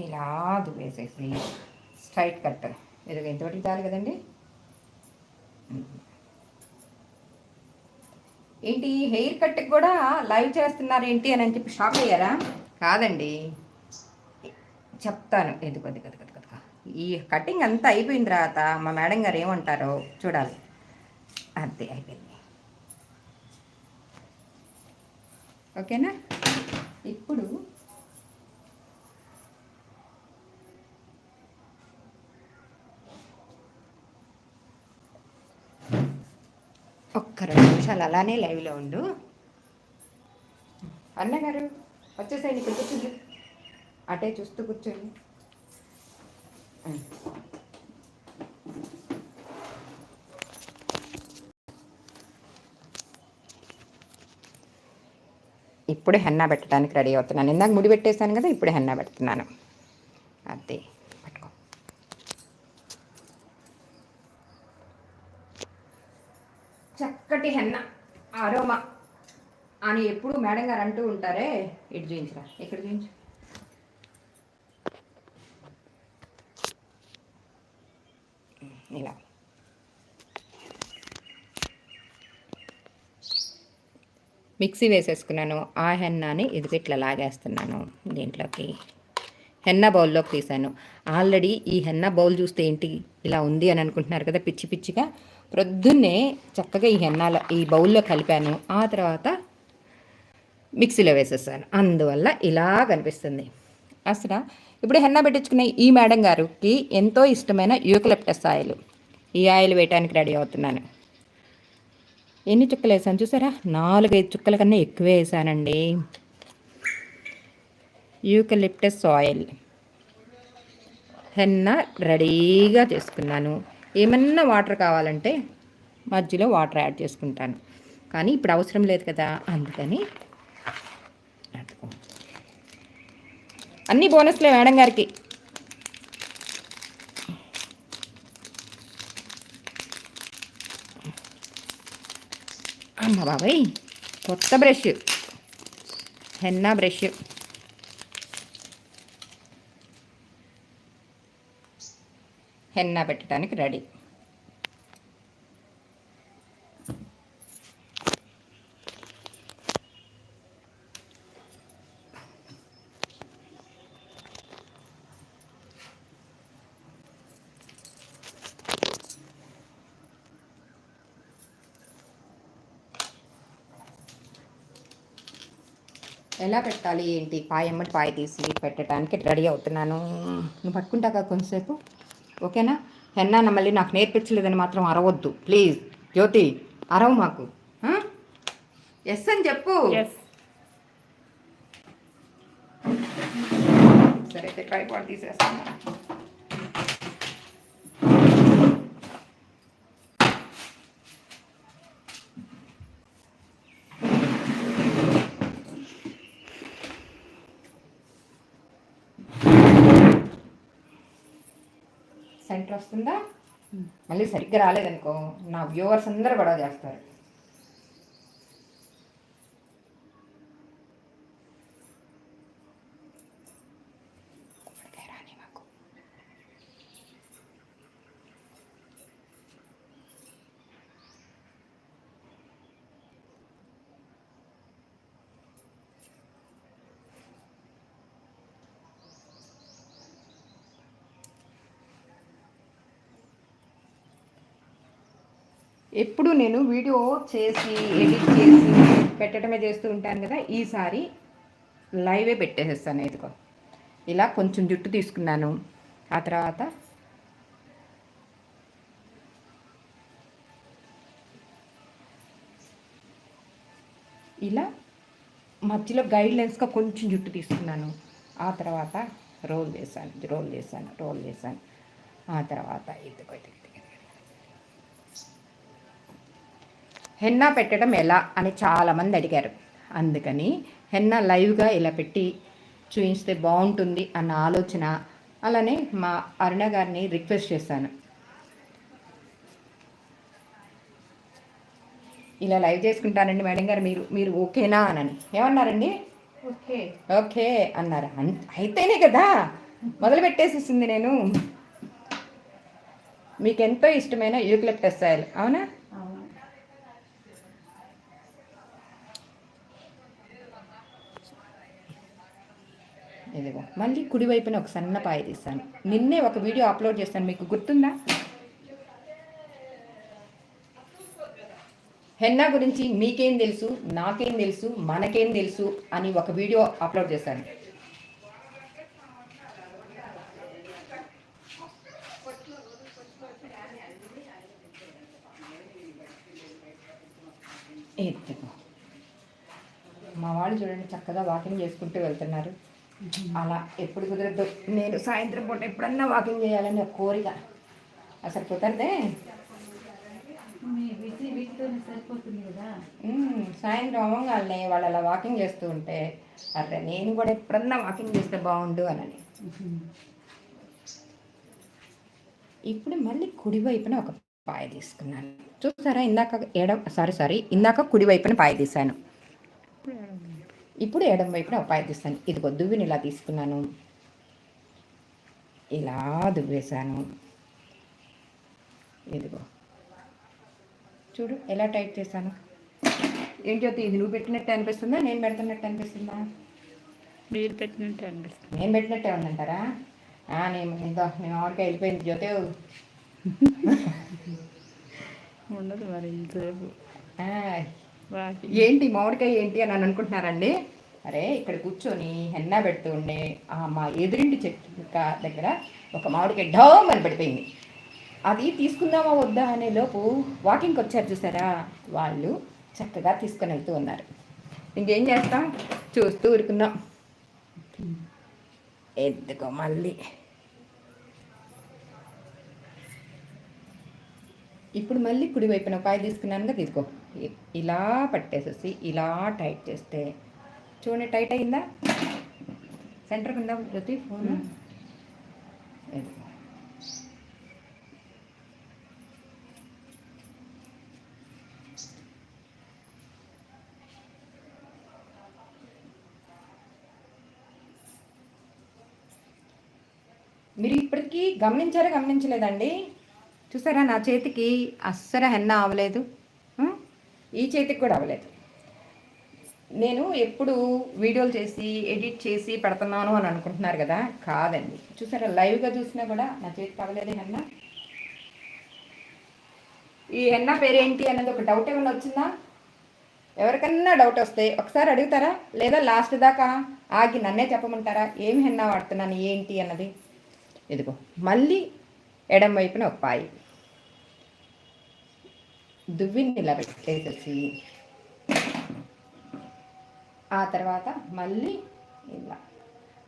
ఇలా దువ్వేసేసి straight cut. ఇది ఎంతవరకు చాలు కదండి? ఏంటి హెయిర్ కట్కి కూడా లైవ్ చేస్తున్నారు ఏంటి అని అని చెప్పి షాక్ అయ్యారా? కాదండి. చెప్తాను. ఎందుకు అది కదా కదా కదా ఈ కటింగ్ అంతా అయిపోయిన తర్వాత మా మేడం గారు ఏమంటారో చూడాలి. అంతే అయిపోయింది. ఓకేనా? ఇప్పుడు ఒక్క రెండు నిమిషాలు అలానే లైవ్లో ఉండు. అన్నగారు వచ్చేసాయి నీకు కూర్చుంది అటే చూస్తూ కూర్చోండి. ఇప్పుడే హెన్నా పెట్టడానికి రెడీ అవుతున్నాను. ఇందాక ముడి పెట్టేశాను కదా ఇప్పుడే హెన్నా పెడుతున్నాను అదే పట్టుకో చక్కటి హెన్న అరోమా అని ఎప్పుడు మేడం గారు అంటూ ఉంటారే ఇటు చూపించరా ఇక్కడ చూపించు ఇలా. మిక్సీ వేసేసుకున్నాను ఆ హెన్నాని ఇది ఇట్లా లాగేస్తున్నాను దీంట్లోకి. హెన్న బౌల్లోకి తీసాను ఆల్రెడీ ఈ హెన్న బౌల్ చూస్తే ఏంటి ఇలా ఉంది అని అనుకుంటున్నారు కదా పిచ్చి పిచ్చిగా. ప్రొద్దున్నే చక్కగా ఈ హెన్నాల ఈ బౌల్లో కలిపాను. ఆ తర్వాత మిక్సీలో వేసేసాను. అందువల్ల ఇలా కనిపిస్తుంది. అసలు ఇప్పుడు హెన్నా పెట్టించుకునే ఈ మేడం గారికి ఎంతో ఇష్టమైన యూకలిప్టస్ ఆయిల్. ఈ ఆయిల్ వేయటానికి రెడీ అవుతున్నాను. ఎన్ని చుక్కలు వేసాను చూసారా? నాలుగైదు చుక్కల కన్నా ఎక్కువే వేసానండి. Eucalyptus oil. హెన్న రెడీగా చేసుకున్నాను. ఏమన్నా వాటర్ కావాలంటే మధ్యలో వాటర్ యాడ్ చేసుకుంటాను. కానీ ఇప్పుడు అవసరం లేదు కదా అందుకని అన్ని బోనస్లే మేడం గారికి. అమ్మ బాబాయ్ కొత్త బ్రష్ హెన్నా బ్రష్. హెన్నా పెట్టడానికి రెడీ. ఎలా పెట్టాలి ఏంటి? పాయమ్మటి పాయ తీసి పెట్టడానికి రెడీ అవుతున్నాను. నువ్వు పట్టుకుంటాక కొంతసేపు? ఓకేనా? హెన్నా మళ్ళీ నాకు నేర్పించలేదని మాత్రం అరవద్దు. ప్లీజ్. జ్యోతి అరవు మాకు. ఎస్ అని చెప్పు. సరే అయితే ట్రైపాడ్ తీసేస్తాను. ఎంటర్ వస్తుందా? మళ్ళీ సరిగ్గా రాలేదనుకో నా వ్యూవర్స్ అందరూ గొడవ చేస్తారు. ఎప్పుడు నేను వీడియో చేసి ఎడిట్ చేసి పెట్టడమే చేస్తూ ఉంటాను కదా ఈసారి లైవే పెట్టేసేస్తాను ఇదిగో. ఇలా కొంచెం జుట్టు తీసుకున్నాను. ఆ తర్వాత ఇలా మధ్యలో గైడ్ లైన్స్గా కొంచెం జుట్టు తీసుకున్నాను. ఆ తర్వాత రోల్ చేశాను రోల్ చేశాను రోల్ చేశాను. ఆ తర్వాత ఇదిగో ఇదిగో ఇదిగో, ఇదిగో. హెన్నా పెట్టడం ఎలా అని చాలామంది అడిగారు. అందుకని హెన్నా లైవ్గా ఇలా పెట్టి చూపిస్తే బాగుంటుంది అన్న ఆలోచన. అలానే మా అరుణ గారిని రిక్వెస్ట్ చేశాను. ఇలా లైవ్ చేసుకుంటానండి మేడం గారు మీరు మీరు ఓకేనా అని ఏమన్నారండి? ఓకే. ఓకే అన్నారు. అన్- అయితేనే కదా. మొదలు పెట్టేసేసింది నేను. మీకు ఎంతో ఇష్టమైన యూక్లిప్టస్ ఆయిల్ అవునా? ఇదిగో మళ్ళీ కుడివైపున ఒక సన్న పాయ తీస్తాను. నిన్నే ఒక వీడియో అప్లోడ్ చేస్తాను మీకు గుర్తుందా? హెన్నా గురించి మీకేం తెలుసు నాకేం తెలుసు మనకేం తెలుసు అని ఒక వీడియో అప్లోడ్ చేశాను మా వాళ్ళు చూడండి చక్కగా వాకింగ్ చేసుకుంటూ వెళ్తున్నారు. అలా ఎప్పుడు కుదరద్దు నేను సాయంత్రం పూట ఎప్పుడన్నా వాకింగ్ చేయాలని ఒక కోరిక. అసలు కుదరదే సాయంత్రం అవ్వగానే వాళ్ళు అలా వాకింగ్ చేస్తూ ఉంటే అరే నేను కూడా ఎప్పుడన్నా వాకింగ్ చేస్తే బాగుండు అనని. ఇప్పుడు మళ్ళీ కుడి వైపున ఒక పాయ తీసుకున్నాను. చూసారా ఇందాక ఎడం సారీ సారీ ఇందాక కుడి వైపున పాయ తీశాను. ఇప్పుడు ఎడం వైపున తీస్తాను. ఇదిగో దువ్విని ఇలా తీసుకున్నాను. ఇలా దువ్వేశాను. ఇదిగో. చూడు ఎలా టైట్ చేశాను. ఏంటి జ్యోతి ఇది నువ్వు పెట్టినట్టు అనిపిస్తుందా? నేను పెడుతున్నట్టు అనిపిస్తుందా? మీరు పెట్టినట్టు అనిపిస్తుంది. నేను పెట్టినట్టే ఉందంటారా? నేను ఇదో నేను ఆవిడకి వెళ్ళిపోయింది జ్యోతి. ఉండదు మరి ఇంతసేపు. ఏంటి మామిడికాయ ఏంటి అని అని అనుకుంటున్నారండి? అరే ఇక్కడ కూర్చొని హెన్నా పెడుతూ ఉండే మా ఎదురింటి చెట్టు దగ్గర ఒక మామిడికాయ ఢోమ్ అని పడిపోయింది. అది తీసుకుందామా వద్దా అనే లోపు వాకింగ్కి వచ్చారు చూసారా? వాళ్ళు చక్కగా తీసుకొని వెళ్తూ ఉన్నారు. ఇంకేం చేస్తాం? చూస్తూ ఊరుకుందాం. ఎందుకో మళ్ళీ. ఇప్పుడు మళ్ళీ కుడి వైపున తీసుకున్నానుగా తీసుకో. ఇలా పట్టేసేసి ఇలా టైట్ చేస్తే చూడండి టైట్ అయిందా? సెంటర్కి ఉందా జ్యోతి ఫోన్. మీరు ఇప్పటికీ గమనించారా గమనించలేదండి? చూసారా నా చేతికి అస్సలు హెన్న అవ్వలేదు? ఈ చేతికి కూడా అవ్వలేదు. నేను ఎప్పుడు వీడియోలు చేసి ఎడిట్ చేసి పెడుతున్నాను అని అనుకుంటున్నారు కదా? కాదండి. చూసారా లైవ్గా చూసినా కూడా నా చేతికి అవ్వలేదు హెన్న. ఈ హెన్న పేరేంటి అనేది ఒక డౌట్ ఏమైనా వచ్చిందా? ఎవరికన్నా డౌట్ వస్తే ఒకసారి అడుగుతారా? లేదా లాస్ట్ దాకా ఆగి నన్నే చెప్పమంటారా? ఏమి హెన్నా వాడుతున్నాను ఏంటి అన్నది? ఇదిగో మళ్ళీ ఎడం వైపున ఒక పాయి. దువ్విని ఇలా పెట్టేసేసి. ఆ తర్వాత మళ్ళీ ఇలా.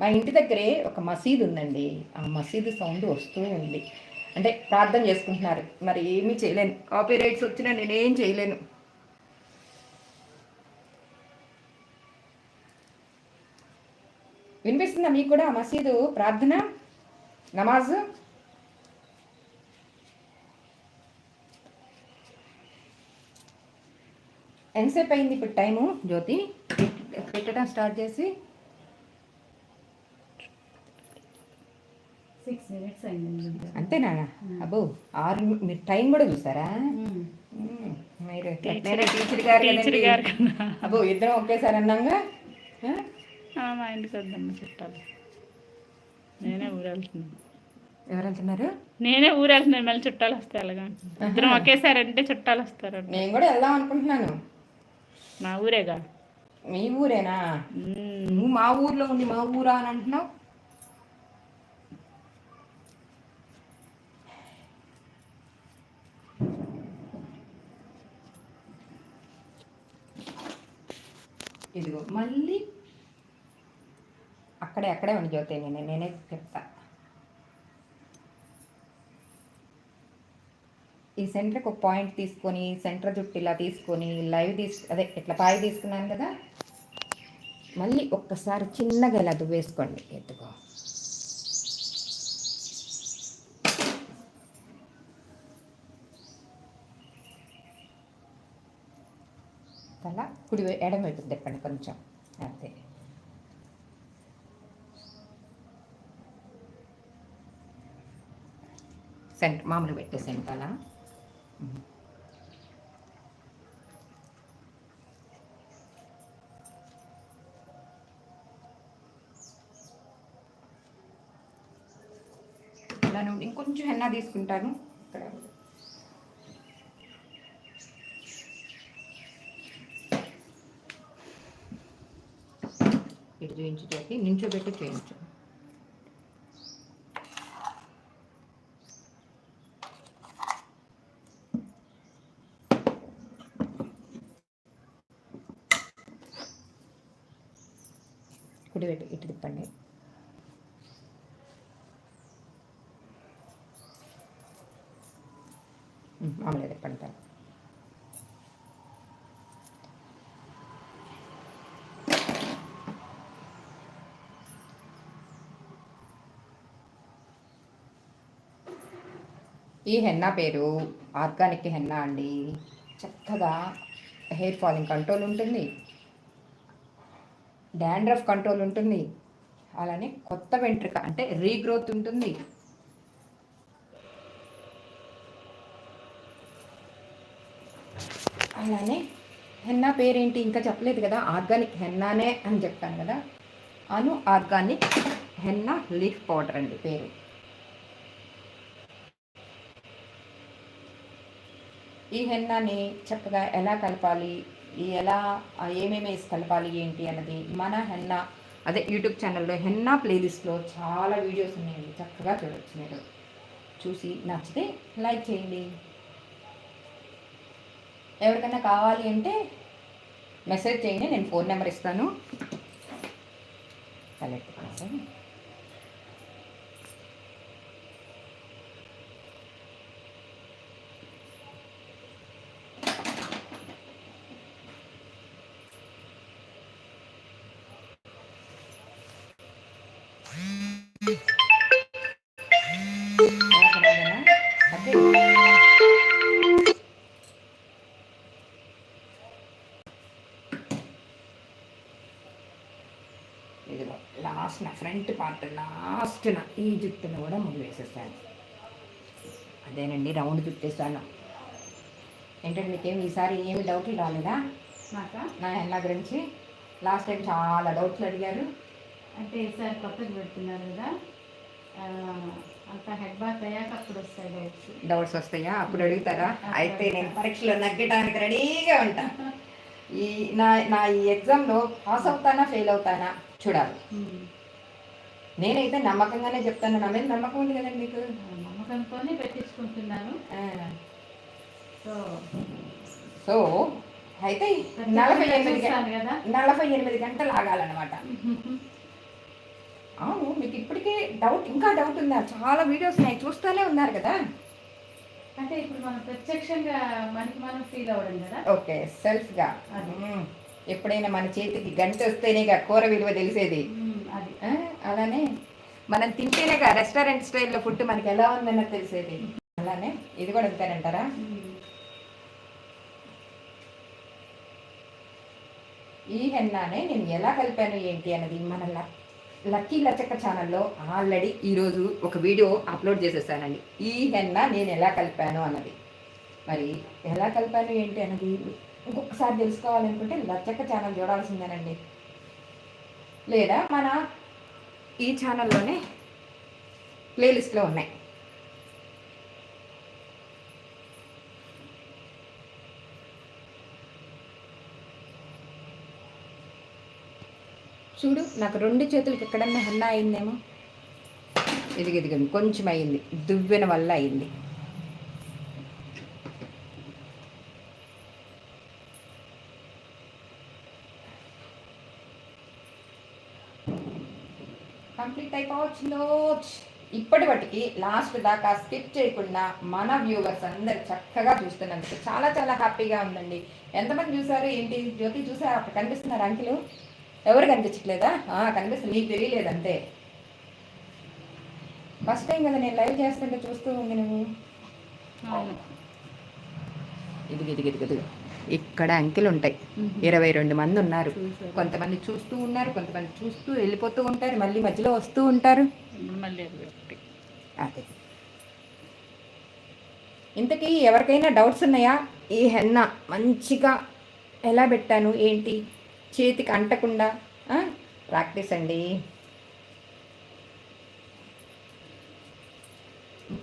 మా ఇంటి దగ్గరే ఒక మసీదు ఉందండి. ఆ మసీదు సౌండ్ వస్తూ ఉంది. అంటే ప్రార్థన చేసుకుంటున్నారు. మరి ఏమీ చేయలేను. కాపీ రైట్స్ వచ్చినా నేనేం చేయలేను. వినిపిస్తుందా మీకు కూడా ఆ మసీదు ప్రార్థన? నమాజు? ఎంతసేపు అయింది ఇప్పుడు టైము? జ్యోతి పెట్టడం స్టార్ట్ చేసి సిక్స్ మినిట్స్ అయింది అంతేనా అబ్బో ఆరు మీరు టైం కూడా చూసారా. మీరు టీచర్ గారు టీచర్. గారు అబ్బో ఇద్దరం ఒకేసారి అన్నాగా? మా ఇంటికి వద్దమ్మ చుట్టాలు. నేనే ఊరెళ్తున్నాను. ఎవరు వెళ్తున్నారు నేనే ఊరెళ్తున్నాను. మళ్ళీ చుట్టాలు వస్తాయి అలాగా ఇద్దరం ఒకేసారి అంటే చుట్టాలు వస్తారు. నేను కూడా వెళ్దాం అనుకుంటున్నాను. మా ఊరేగా? మీ ఊరేనా. నువ్వు మా ఊర్లో ఉండి మా ఊరా అని అంటున్నావు? ఇదిగో మళ్ళీ అక్కడే అక్కడే ఉండి జ్యోతి నేను నేనే చెప్తా. ఈ సెంటర్కి ఒక పాయింట్ తీసుకొని సెంటర్ జుట్టు ఇలా తీసుకొని లైవ్ తీసు అదే ఇట్లా పాయి తీసుకున్నాను కదా. మళ్ళీ ఒక్కసారి చిన్నగా ఇలా దువ్వేసుకోండి. ఎత్తుకో. తల కుడి వై- ఎడమ వైపు తిప్పండి కొంచెం. అంతే. సెంట్ మామూలు పెట్టేసాను సెంట్ అలా ఇలా నుండి ఇంకొంచెం హెన్నా తీసుకుంటాను. ఇక్కడ. ఇటు చూపించుటోకి నించోబెట్టి చేయించు. కుడి పెట్టి ఇటు తిప్పండి. మామూలుగా తిప్పండి తర్వాత. ఈ హెన్నా పేరు ఆర్గానిక్ హెన్నా అండి. చక్కగా హెయిర్ ఫాలింగ్ కంట్రోల్ ఉంటుంది. డాండ్రఫ్ కంట్రోల్ ఉంటుంది. అలానే కొత్త వెంట్రుక అంటే రీగ్రోత్ ఉంటుంది. అలానే హెన్నా పేరేంటి? ఇంకా చెప్పలేదు కదా. ఆర్గానిక్ హెన్నానే అని చెప్పాను కదా. Anu organic henna leaf powder అండి పేరు. ఈ హెన్నాని చక్కగా ఎలా కలపాలి? ఎలా ఏమేమి వేసి కలపాలి ఏంటి అన్నది మన హెన్నా అదే యూట్యూబ్ ఛానల్లో హెన్నా ప్లేలిస్ట్లో చాలా వీడియోస్ ఉన్నాయండి చక్కగా చూడొచ్చు మీరు. చూసి నచ్చితే లైక్ చేయండి. ఎవరికైనా కావాలి అంటే మెసేజ్ చేయండి. నేను ఫోన్ నెంబర్ ఇస్తాను. కలెక్ట్ ఇదిగో లాస్ట్ నా ఫ్రంట్ పార్ట్ లాస్ట్ నా ఈ జుట్టును కూడా ముందు వేసేసాను అదేనండి రౌండ్ చుట్టేసాను ఏంటంటే మీకేం ఈసారి ఏమి డౌట్లు రాలేదా? నాక నా హెన్నా గురించి. లాస్ట్ టైం చాలా డౌట్లు అడిగారు. అంటే ఈసారి కొత్తది పెడుతున్నారు కదా? అంత హెడ్ బాత్ అయ్యాక అప్పుడు వస్తాయి డౌట్స్ డౌట్స్ వస్తాయా? అప్పుడు అడుగుతారా? అయితే నేను పరీక్షలో నగ్గటానికి రెడీగా ఉంటా. ఈ నా నా ఈ ఎగ్జామ్లో పాస్ అవుతానా ఫెయిల్ అవుతానా? చూడాలి. నేనైతే నమ్మకంగానే చెప్తాను. నా మీద నమ్మకం ఉంది కదండి మీకు? నమ్మకంతోనే పెట్టించుకుంటున్నాను. సో సో అయితే నలభై ఎనిమిది నలభై ఎనిమిది గంటలు ఆగాలన్నమాట. అవును మీకు ఇప్పటికే డౌట్ ఇంకా డౌట్ ఉందా? చాలా వీడియోస్ ఉన్నాయి చూస్తూనే ఉన్నారు కదా? అంటే ఇప్పుడు మనం ప్రత్యక్షంగా మనకి మనం ఫీల్ అవ్వడం కదా? ఓకే సెల్ఫ్గా. ఎప్పుడైనా మన చేతికి గంట వస్తేనే ఇక కూర విలువ తెలిసేది. అది. అలానే మనం తింటేనే రెస్టారెంట్ స్టైల్లో ఫుడ్ మనకి ఎలా ఉందన్నది తెలిసేది. అలానే ఇది కూడా ఉమ్. ఈ హెన్నానే నేను ఎలా కలిపాను ఏంటి అన్నది మన లక్ లక్కీ లచ్చక్క ఛానల్లో ఆల్రెడీ ఈరోజు ఒక వీడియో అప్లోడ్ చేసేసానండి. ఈ హెన్న నేను ఎలా కలిపాను అన్నది. మరి ఎలా కలిపాను ఏంటి అన్నది ఇంకొకసారి తెలుసుకోవాలనుకుంటే లచ్చక్క ఛానల్ చూడాల్సిందేనండి. లేదా మన ఈ ఛానల్లోనే ప్లేలిస్ట్లో ఉన్నాయి. చూడు నాకు రెండు చేతులకి ఎక్కడన్నా హెన్నా అయిందేమో. ఇదిగో ఇదిగోండి కొంచెం అయింది. దువ్వెన వల్ల అయింది. కంప్లీట్ అయిపోవచ్చిందో ఇప్పటి వాటికి లాస్ట్ దాకా స్కిప్ చేయకుండా మన వ్యూవర్స్ అందరు చక్కగా చూస్తున్నందుకు చాలా చాలా హ్యాపీగా ఉందండి. ఎంతమంది చూసారు? ఏంటి? జ్యోతి చూసారు? అక్కడ కనిపిస్తున్నారు అంకిలు. ఎవరు కనిపించట్లేదా? ఆ, కనిపిస్తుంది. నీకు తెలియలేదు అంతే ఫస్ట్ టైం కదా నేను లైవ్ చేస్తుంటే చూస్తూ ఉంది నువ్వు. ఇక్కడ అంకెలు ఉంటాయి. ఇరవై రెండు మంది ఉన్నారు. కొంతమంది చూస్తూ ఉన్నారు కొంతమంది చూస్తూ వెళ్ళిపోతూ ఉంటారు మళ్ళీ మధ్యలో వస్తూ ఉంటారు. మళ్ళీ అది పెట్టి. అదే. ఇంతకీ ఎవరికైనా డౌట్స్ ఉన్నాయా? ఈ హెన్న మంచిగా ఎలా పెట్టాను? ఏంటి? చేతికి అంటకుండా ప్రాక్టీస్ అండి.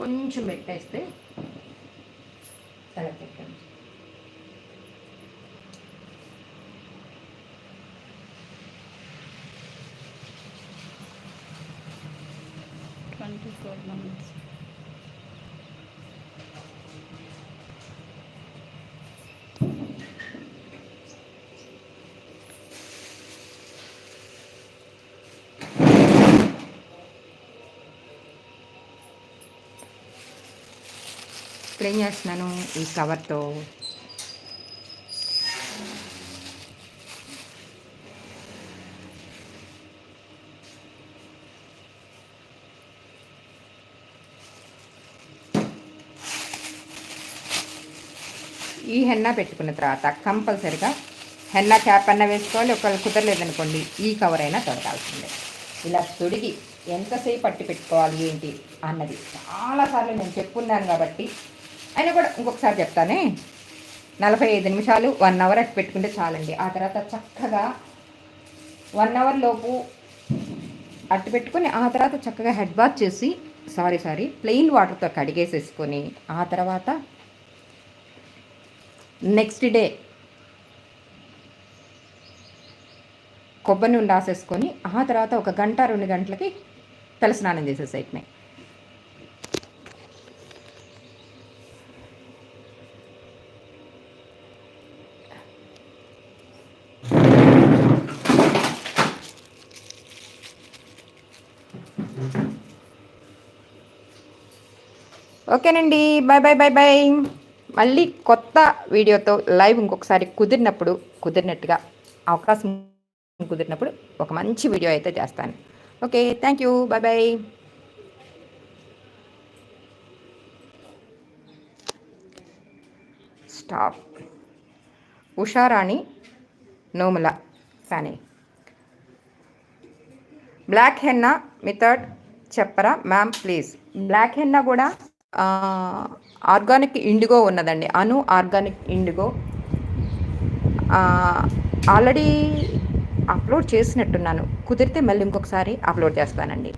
కొంచెం పెట్టేస్తే తల పెట్టండి ట్వంటీ ఫోర్ మంత్స్ ఇప్పుడు ఏం చేస్తున్నాను ఈ కవర్తో. ఈ హెన్నా పెట్టుకున్న తర్వాత కంపల్సరిగా హెన్నా క్యాప్ అన్న వేసుకోవాలి. ఒకవేళ కుదరలేదనుకోండి ఈ కవర్ అయినా తొడగాల్సిందే. ఇలా తొడిగి ఎంతసేపు పట్టి పెట్టుకోవాలి ఏంటి అన్నది చాలాసార్లు నేను చెప్పున్నాను కాబట్టి అయినా కూడా ఇంకొకసారి చెప్తానే. నలభై ఐదు నిమిషాలు వన్ అవర్ అట్టు పెట్టుకుంటే చాలండి. ఆ తర్వాత చక్కగా వన్ అవర్ లోపు అట్టు పెట్టుకొని ఆ తర్వాత చక్కగా హెడ్ బాత్ చేసి సారీ సారీ ప్లెయిన్ వాటర్తో కడిగేసేసుకొని ఆ తర్వాత నెక్స్ట్ డే కొబ్బరి నూనె రాసేసుకొని ఆ తర్వాత ఒక గంట రెండు గంటలకి తలస్నానం చేసేసేయటమే. ఓకేనండి. బాయ్ బాయ్ బాయ్ బాయ్ మళ్ళీ కొత్త వీడియోతో లైవ్ ఇంకొకసారి కుదిరినప్పుడు కుదిరినట్టుగా అవకాశం కుదిరినప్పుడు ఒక మంచి వీడియో అయితే చేస్తాను. Okay thank you. Bye bye stop. Usharani Nomula కానీ బ్లాక్ హెన్నా మెథడ్ చెప్పరా మ్యామ్ ప్లీజ్. బ్లాక్ హెన్నా కూడా ఆర్గానిక్ ఇండిగో ఉన్నదండి. Anu organic indigo. Already upload చేసినట్టున్నాను. కుదిరితే మళ్ళీ ఇంకొకసారి అప్లోడ్ చేస్తానండి.